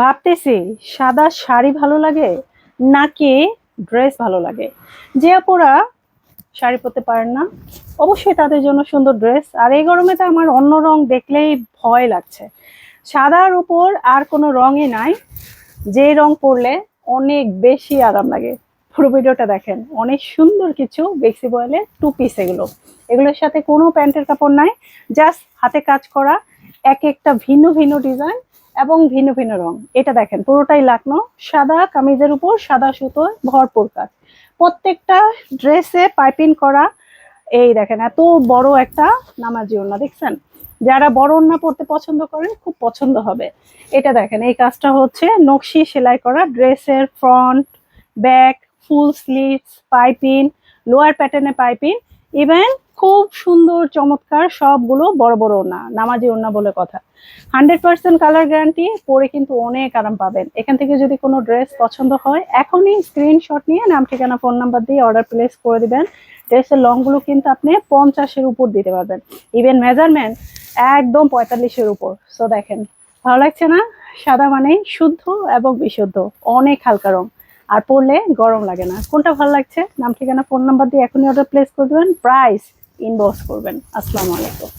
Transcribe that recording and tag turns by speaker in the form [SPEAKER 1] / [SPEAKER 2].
[SPEAKER 1] ভাবতেছি, সাদা শাড়ি ভালো লাগে নাকি ড্রেস ভালো লাগে? যে আপুরা শাড়ি পরতে পারেন না, অবশ্যই তাদের জন্য সুন্দর ড্রেস আর এই গরমে তো আমার অন্য রং দেখলেই ভয় লাগছে। সাদার উপর আর কোনো রঙই নাই। যে রং পরলে অনেক বেশি আরাম লাগে। পুরো ভিডিওটা দেখেন, অনেক সুন্দর কিছু বেক্সি বয়েলে টু পিস এগুলো। এগুলোর সাথে কোনো প্যান্টের কাপড় নাই জাস্ট হাতে কাজ করা, এক একটা ভিন্ন ভিন্ন ডিজাইন এবং ভিন্ন ভিন্ন রং। এটা দেখেন, পুরোটাই লাকনো, সাদা কামিজের উপর সাদা সুতোয় ভরপুর কাজ। প্রত্যেকটা ড্রেসে পাইপিং করা, এই দেখেন, এত বড় একটা নামাজি ওড়না, দেখছেন? যারা বড় ওড়না পড়তে পছন্দ করেন, খুব পছন্দ হবে। এটা দেখেন, এই কাজটা হচ্ছে নকশি সেলাই করা, ড্রেসের front back full sleeves piping lower প্যাটার্নে পাইপিং ইভেন খুব সুন্দর, চমৎকার, সবগুলো বড় বড় ওড়না, নামাজি ওড়না বলে কথা। হান্ড্রেড পার্সেন্ট কালার গ্যারান্টি, পরে কিন্তু অনেক আরাম পাবেন। এখান থেকে যদি কোনো ড্রেস পছন্দ হয়, এখনই স্ক্রিনশট নিয়ে নাম, ঠিকানা ফোন নাম্বার দিয়ে অর্ডার প্লেস করে দিবেন। ড্রেসের লংগুলো কিন্তু আপনি পঞ্চাশের উপর দিতে পারবেন। ইভেন মেজারমেন্ট একদম পঁয়তাল্লিশের উপর। সো দেখেন, ভালো লাগছে না? সাদা মানে শুদ্ধ এবং বিশুদ্ধ। অনেক হালকা রং। আর পড়লে গরম লাগে না। কোনটা ভালো লাগছে? নাম ঠিকানা, ফোন নাম্বার দিয়ে এখনই অর্ডার প্লেস করে দেবেন। প্রাইস ইনবক্স করবেন। আসসালামু আলাইকুম।